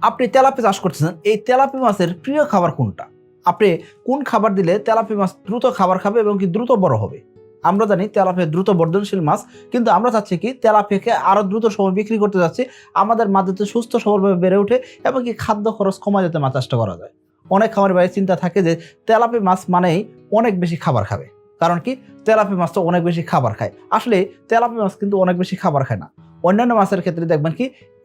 আপনি তেলাপি চাষ করতেছেন, এই তেলাপি মাছের প্রিয় খাবার কোনটা? আপনি কোন খাবার দিলে তেলাপি মাছ দ্রুত খাবার খাবে এবং কি দ্রুত বড় হবে? আমরা জানি তেলাপিয়া দ্রুত বর্ধনশীল মাছ, কিন্তু আমরা চাচ্ছি কি তেলাপিয়াকে আরও দ্রুত সময় বিক্রি করতে যাচ্ছি আমাদের মাঝে সুস্থ সবলভাবে বেড়ে ওঠে এবং কি খাদ্য খরচ কমা যাতে মাছ চাষটা করা যায়। অনেক খামারের বাইরে চিন্তা থাকে যে তেলাপি মাছ মানেই অনেক বেশি খাবার খাবে। কারণ কি তেলাপি মাছ তো অনেক বেশি খাবার খায়। আসলে তেলাপি মাছ কিন্তু অনেক বেশি খাবার খায় না। অন্যান্য মাছের ক্ষেত্রে দেখবেন কি,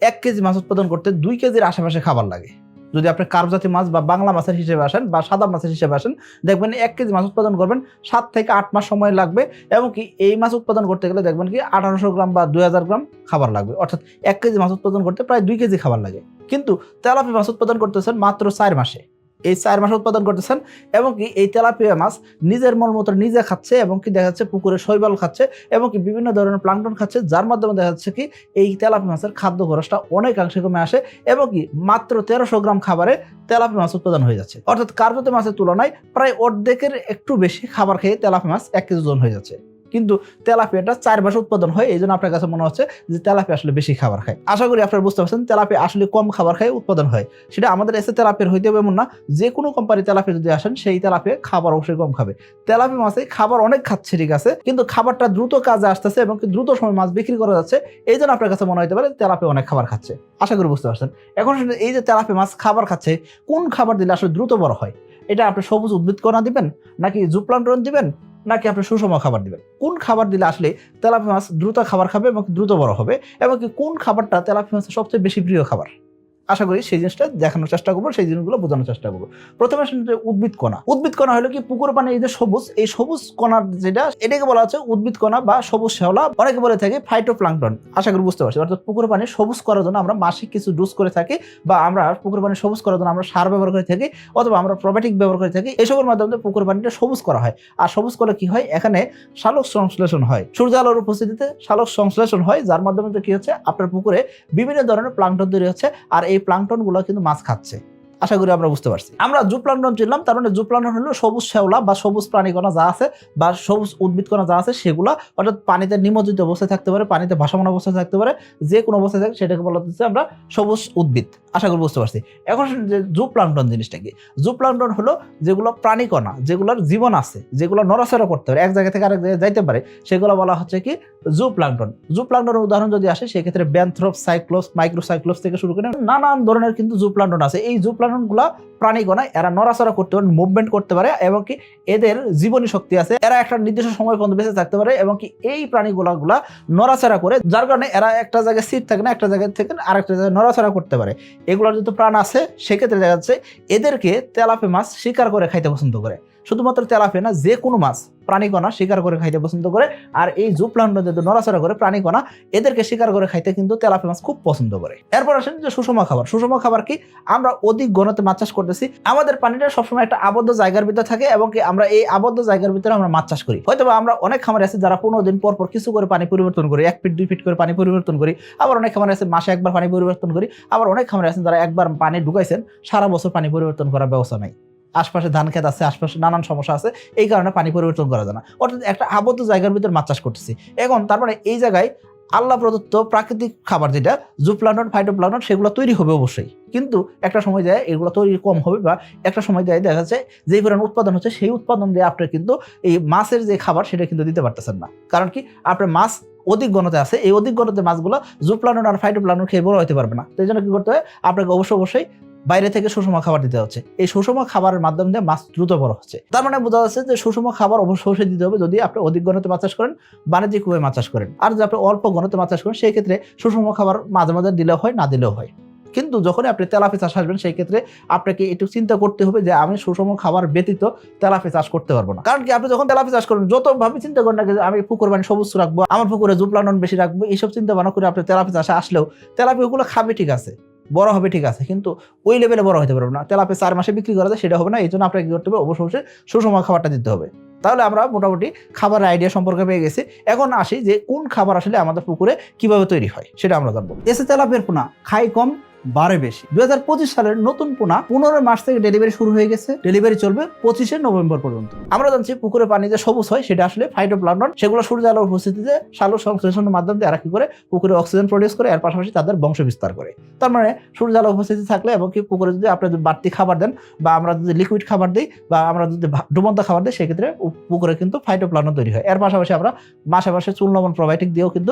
এক কেজি মাছ উৎপাদন করতে দুই কেজির আশেপাশে খাবার লাগে। যদি আপনি কার্বজাতি মাছ বা বাংলা মাছের হিসেবে আসেন বা সাদা মাছের হিসেবে আসেন, দেখবেন এক কেজি মাছ উৎপাদন করবেন সাত থেকে আট মাস সময় লাগবে এবং কি এই মাছ উৎপাদন করতে গেলে দেখবেন কি আঠারোশো গ্রাম বা দুই হাজার গ্রাম খাবার লাগবে। অর্থাৎ এক কেজি মাছ উৎপাদন করতে প্রায় দুই কেজি খাবার লাগে। কিন্তু তেলাপি মাছ উৎপাদন করতেছেন মাত্র চার মাসে। এই চার মাস উৎপাদন করতেছেন এবং কি এই তেলাপিয়া মাছ নিজের মলমূত্র নিজে খাচ্ছে এবং কি দেখা যাচ্ছে পুকুরে শৈবাল খাচ্ছে এবং কি বিভিন্ন ধরনের প্লাঙ্কটন খাচ্ছে, যার মাধ্যমে দেখা যাচ্ছে কি এই তেলাপি মাছের খাদ্য খরচটা অনেকাংশে কমে আসে এবং কি মাত্র তেরোশো গ্রাম খাবারে তেলাপি মাছ উৎপাদন হয়ে যাচ্ছে। অর্থাৎ কার্যত মাছের তুলনায় প্রায় অর্ধেকের একটু বেশি খাবার খেয়ে তেলাপি মাছ এক কেজি ওজন হয়ে যাচ্ছে। কিন্তু তেলাপিয়াটা চার মাসে উৎপাদন হয় এই জন্য আপনার কাছে মনে হচ্ছে যে তেলাপিয়া আসলে বেশি খাবার খায়। আশা করি আপনারা বুঝতে পারছেন তেলাপি আসলে কম খাবার খায় উৎপাদন হয়। সেটা আমাদের এসে তেলাপির হইতে হবে এমন না, যে কোনো কোম্পানি তেলাপি যদি আসেন, সেই তেলাপি খাবার অবশ্যই কম খাবে। তেলাপি মাছে খাবার অনেক খাচ্ছে, ঠিক আছে, কিন্তু খাবারটা দ্রুত কাজে আসতেছে এবং দ্রুত সময় মাছ বিক্রি করা যাচ্ছে এই জন্য আপনার কাছে মনে হতে পারে তেলাপি অনেক খাবার খাচ্ছে। আশা করি বুঝতে পারছেন। এখন এই যে তেলাপি মাছ খাবার খাচ্ছে, কোন খাবার দিলে আসলে দ্রুত বড় হয়? এটা আপনি সবুজ উদ্ভিদ কণা দিবেন, নাকি জুপ্লান্টন দিবেন? নাকি আপনি সুষম খাবার দিবেন? কোন খাবার দিলে আসলে তেলাপি মাছ দ্রুত খাবার খাবে এবং দ্রুত বড় হবে? এবং কোন খাবারটা তেলাপি মাছের সবচেয়ে বেশি প্রিয় খাবার? আশা করি সেই জিনিসটা দেখানোর চেষ্টা করব, সেই জিনিসগুলো বোঝানোর চেষ্টা করব। প্রথমে উদ্ভিদ কণা। উদ্ভিদ কণা হলো কি? পুকুর পানি, এই যে সবুজ, এই সবুজ কণার যেটা, এটাকে বলা হচ্ছে উদ্ভিদ কণা বা সবুজ শ্যাওলা। অনেকে বলে থাকে ফাইটোপ্লাঙ্কটন আশা করি বুঝতে পারছি অর্থাৎ পুকুর পানি সবুজ করার জন্য আমরা মাসিক কিছু ডোজ করে থাকি বা আমরা পুকুর পানি সবুজ করার জন্য আমরা সার ব্যবহার করে থাকি অথবা আমরা প্রোবায়োটিক ব্যবহার করে থাকি, এসবের মাধ্যমে পুকুর পানিটা সবুজ করা হয়। আর সবুজ করলে কি হয়? এখানে সালোক সংশ্লেষণ হয়। সূর্য আলোর উপস্থিতিতে সালোক সংশ্লেষণ হয়, যার মাধ্যমে কি হচ্ছে? আপনার পুকুরে বিভিন্ন ধরনের প্লাঙ্কটন তৈরি হচ্ছে। আর এই প্লাংটনগুলো গুলো কিন্তু মাছ খাচ্ছে। আশা করি আমরা বুঝতে পারছি। আমরা জুপ্লান্টন চিনলাম, তার মানে জুপ্লান্টন হলো সবুজ শ্যাওলা বা সবুজ প্রাণীকণা যা আছে বা সবুজ উদ্ভিদকণা যা আছে সেগুলো, অর্থাৎ পানিতে নিমজ্জিত অবস্থায় থাকতে পারে, পানিতে ভাসমান অবস্থায় থাকতে পারে, যে কোনো অবস্থায় থাকে, সেটাকে বলা হচ্ছে আমরা সবুজ উদ্ভিদ। আশা করি বুঝতে পারছি। এখন যে জুপ্লান্টন জিনিসটা কি? জুপ্লান্টন হলো যেগুলো প্রাণীকণা যেগুলোর জীবন আছে, যেগুলো নড়াচড়া করতে পারে, এক জায়গা থেকে আরেক জায়গায় যাইতে পারে, সেগুলো বলা হচ্ছে কি জুপ্লান্টন জুপ্লান্টনের উদাহরণ যদি আসে, সেক্ষেত্রে ব্যান্থ্রোপ সাইক্লোস মাইক্রোসাইক্লোস থেকে শুরু করে নানান ধরনের কিন্তু জুপ্লান্টন আছে। এই জুপ্লান্টনগুলো প্রাণীগণা এরা নড়াচড়া করতে পারে মুভমেন্ট করতে পারে এবং কি এদের জীবনী শক্তি আছে। এরা একটা নির্দিষ্ট সময় পর্যন্ত বেঁচে থাকতে পারে এবং কি এই প্রাণীগুলাগুলা নড়াচড়া করে, যার কারণে এরা একটা জায়গায় সিট থাকে না, একটা জায়গায় থাকে থেকে আরেকটা জায়গায় নড়াচড়া করতে পারে। এগুলোর যেহেতু প্রাণ আছে, সেক্ষেত্রে দেখা যাচ্ছে এদেরকে তেলাপে মাছ শিকার করে খাইতে পছন্দ করে। শুধুমাত্র তেলাপি না যে কোনো মাছ প্রাণীকণা শিকার করে খাইতে পছন্দ করে, আর এই জুপ্লান্টন যদি নড়াচড়া করে প্রাণীকণা এদেরকে শিকার করে খাইতে কিন্তু তেলাপি মাছ খুব পছন্দ করে। এরপর আসেন যে সুষম খাবার। সুষম খাবার কি? আমরা অধিক ঘনতে মাছ চাষ করতেছি। আমাদের পানিটা সবসময় একটা আবদ্ধ জায়গার ভিতরে থাকে এবং কি আমরা এই আবদ্ধ জায়গার ভিতরে আমরা মাছ চাষ করি। হয়তো আমরা অনেক খামার আছে যারা পনেরো দিন পর পর কিছু করে পানি পরিবর্তন করি, এক ফিট, দুই ফিট করে পানি পরিবর্তন করি। আবার অনেক খামার আছে মাসে একবার পানি পরিবর্তন করি। আবার অনেক খামার আছেন যারা একবার পানি ঢুকাইছেন, সারা বছর পানি পরিবর্তন করার ব্যবস্থা নাই। আশপাশে ধান খেত আছে, আশপাশে নানান সমস্যা আছে, এই কারণে পানি পরিবর্তন করা যায় না। অর্থাৎ একটা আবদ্ধ জায়গার ভিতরে মাছ চাষ করতেছি। এখন তার মানে এই জায়গায় আল্লাহ প্রদত্ত প্রাকৃতিক খাবার যেটা জুপ্লান্টন ফাইটোপ্লান্টন সেগুলো তৈরি হবে অবশ্যই। কিন্তু একটা সময় যায় এগুলো তৈরি কম হবে বা একটা সময় যায় দেখা যাচ্ছে যেই পরিমাণ উৎপাদন হচ্ছে, সেই উৎপাদন দিয়ে আপনি কিন্তু এই মাছের যে খাবার সেটা কিন্তু দিতে পারতেছেন না। কারণ কি? আপনার মাছ অধিক গণতে আছে, এই অধিক গণতে মাছগুলো জুপ্লান্টন আর ফাইটোপ্লান্টন খেয়ে বড় হতে পারবে না। এই জন্য কি করতে হয়? আপনাকে অবশ্যই অবশ্যই বাইরে থেকে সুষম খাবার দিতে হচ্ছে। এই সুষম খাবারের মাধ্যমে দিয়ে মাছ দ্রুত বড় হচ্ছে। তার মানে বোঝা যাচ্ছে যে সুষম খাবার অবশ্যই দিতে হবে যদি আপনি অধিক গণতে মাছ চাষ করেন বাণিজ্যিকভাবে মাছ চাষ করেন। আর যদি আপনি অল্প গণতে মাছ চাষ করেন, সেই ক্ষেত্রে সুষম খাবার মাঝে মাঝে দিলেও হয়, না দিলেও হয়। কিন্তু যখন আপনি তেলাপি চাষ আসবেন, সেই ক্ষেত্রে আপনাকে একটু চিন্তা করতে হবে যে আমি সুষম খাবার ব্যতীত তেলাপি চাষ করতে পারব না। কারণ কি, আপনি যখন তেলাপি চাষ করবেন যত ভাবে চিন্তা করেন না যে আমি পুকুর পানি সবুজ রাখব, আমার পুকুরে জুপ্লানন বেশি রাখব, এইসব চিন্তা ভাবনা করে আপনি তেলাপি চাষে আসলেও তেলাপি ওগুলো খাবে ঠিক আছে। বড় হবে, ঠিক আছে। কিন্তু ওই লেভেলে বড় হতে পারবে না। তেলাপে চার মাসে বিক্রি করা যায়, সেটা হবে না। এই জন্য আপনাকে কী করতে হবে? অবশ্যই সুষম খাবারটা দিতে হবে। তাহলে আমরা মোটামুটি খাবারের আইডিয়া সম্পর্কে পেয়ে গেছি। এখন আসি যে কোন খাবার আসলে আমাদের পুকুরে কীভাবে তৈরি হয়, সেটা আমরা জানব। এসে তেলাপের পোনা, খাই কম বারে বেশি। দু হাজার পঁচিশ সালের নতুন পোনা পনেরো মার্চ থেকে ডেলিভারি শুরু হয়ে গেছে। ডেলিভারি চলবে পঁচিশে নভেম্বর পর্যন্ত। আমরা জানছি পুকুরে পানি যে সবুজ হয়, সেটা আসলে ফাইটোপ্লান্টন সেগুলো সূর্য আলোর উপস্থিতিতে সালো সংশ্লেষণের মাধ্যমে এরা কি করে পুকুরে অক্সিজেন প্রডিউস করে, এর পাশাপাশি তাদের বংশ বিস্তার করে। তার মানে সূর্য আলো উপস্থিতি থাকলে এবং কি পুকুরে যদি আপনি বাড়তি খাবার দেন বা আমরা যদি লিকুইড খাবার দিই বা আমরা যদি ডুবন্ত খাবার দিই, সেক্ষেত্রে পুকুরে কিন্তু ফাইটোপ্লান্টন তৈরি হয়। এর পাশাপাশি আমরা মাসে মাসে চুন লবণ প্রোবায়োটিক দিয়েও কিন্তু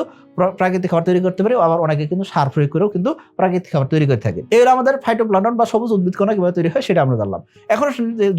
প্রাকৃতিক খাবার তৈরি করতে পারি, আবার অনেকে কিন্তু সার প্রয়োগ করেও কিন্তু প্রাকৃতিক খাবার করে থাকে। এর আমাদের ফাইটোপ্লান্টন বা সবুজ উদ্ভিদ কণা কীভাবে তৈরি হয় সেটা আমরা জানলাম। এখন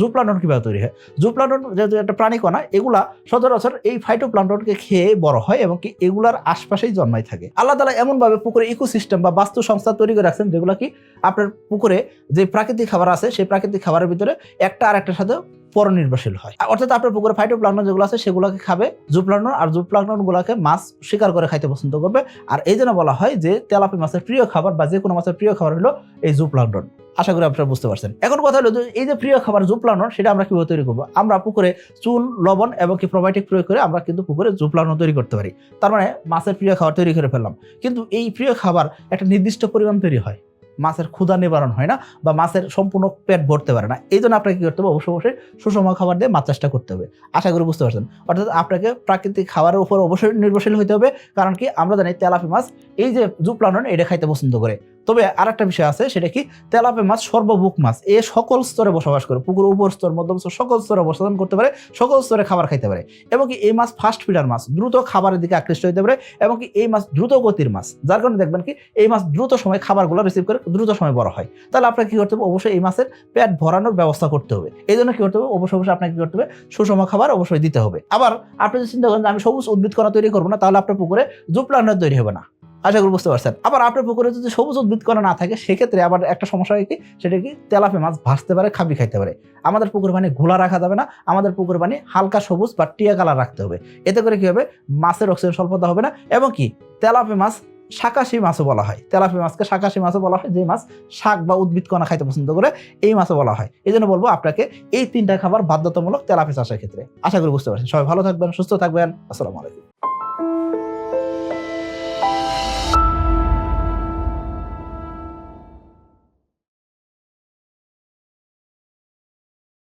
জুপ্লান্টন কীভাবে তৈরি হয়? জুপ্লান্টন যেহেতু একটা প্রাণী কণা, এগুলা সচরাচর এই ফাইটোপ্লান্টনকে খেয়ে বড় হয় এবং কি এগুলার আশপাশেই জন্মাই থাকে। আল্লাহ তালা এমনভাবে পুকুরে ইকোসিস্টেম বা বাস্তু সংস্থা তৈরি করে রাখছেন যেগুলো কি আপনার পুকুরে যে প্রাকৃতিক খাবার আছে, সেই প্রাকৃতিক খাবারের ভিতরে একটা আর একটার সাথে পরনির্ভরশীল হয়। অর্থাৎ আপনার পুকুরে ফাইটোপ্লান্টন যেগুলো আছে, সেগুলোকে খাবে জুপ্লান্টন আর জুপ্লান্টন গুলাকে মাছ শিকার করে খাইতে পছন্দ করবে। আর এই জন্য বলা হয় যে, তেলাপি মাছের প্রিয় খাবার বা যে কোনো মাছের প্রিয় খাবার হলো এই জুপ্লান্টন আশা করি আপনারা বুঝতে পারছেন। এখন কথা হলো এই যে প্রিয় খাবার জুপ্লান্টন সেটা আমরা কীভাবে তৈরি করব? আমরা পুকুরে চুন, লবণ এবং কি প্রোবায়োটিক প্রয়োগ করে আমরা কিন্তু পুকুরে জুপ্লান্টন তৈরি করতে পারি। তার মানে মাছের প্রিয় খাবার তৈরি করে ফেললাম। কিন্তু এই প্রিয় খাবার একটা নির্দিষ্ট পরিমাণ তৈরি হয়। মাছের ক্ষুধা নিবারণ হয় না বা মাছের সম্পূর্ণ পেট ভরতে পারে না। এই জন্য আপনাকে কী করতে হবে? অবশ্যই অবশ্যই সুষম খাবার দিয়ে মাছ চাষটা করতে হবে। আশা করি বুঝতে পারছেন। অর্থাৎ আপনাকে প্রাকৃতিক খাবারের উপর অবশ্যই নির্ভরশীল হতে হবে। কারণ কি? আমরা জানি তেলাপি মাছ এই যে জুপ্লানন, এটা খাইতে পছন্দ করে। তবে আর একটা বিষয় আছে, সেটা কি? তেলাপে মাছ সর্বভুক মাছ। এ সকল স্তরে বসবাস করে, পুকুর, উপর স্তর, মধ্যম স্তর, সকল স্তরে অবস্থান করতে পারে, সকল স্তরে খাবার খাইতে পারে। এবং কি এই মাছ ফাস্ট ফিডার মাছ, দ্রুত খাবারের দিকে আকৃষ্ট হতে পারে এবং কি এই মাছ দ্রুত গতির মাছ। যার কারণে দেখবেন কি, এই মাছ দ্রুত সময় খাবারগুলো রিসিভ করে দ্রুত সময় বড় হয়। তাহলে আপনাকে কি করতে হবে? অবশ্যই এই মাছের পেট ভরানোর ব্যবস্থা করতে হবে। এই জন্য কি করতে হবে? অবশ্যই অবশ্যই আপনাকে কি করতে হবে? সুষম খাবার অবশ্যই দিতে হবে। আবার আপনি যদি চিন্তা করেন যে আমি সবুজ উদ্ভিদ করা তৈরি করব না, তাহলে আপনার পুকুরে জুপ্লান্ট তৈরি হবে না। আশা করি বুঝতে পারছেন। আবার আপনার পুকুরে যদি সবুজ উদ্ভিদ কণা না থাকে, সেক্ষেত্রে আবার একটা সমস্যা হয় কি? সেটা কি? তেলাপি মাছ ভাসতে পারে, খাবি খাইতে পারে। আমাদের পুকুর পানি ঘোলা রাখা যাবে না, আমাদের পুকুর পানি হালকা সবুজ বা টিয়া কালার রাখতে হবে। এতে করে কি হবে? মাছের অক্সিজেন স্বল্পতা হবে না এবং কি? তেলাপি মাছ শাকাশি মাছও বলা হয়। তেলাপি মাছকে শাকাশি মাছও বলা হয় যে মাছ শাক বা উদ্ভিদ কণা খাইতে পছন্দ করে, এই মাছও বলা হয়। এই জন্য বলব আপনাকে এই তিনটা খাবার বাধ্যতামূলক তেলাপি চাষের ক্ষেত্রে। আশা করি বুঝতে পারছেন। সবাই ভালো থাকবেন, সুস্থ থাকবেন। আসসালামু আলাইকুম।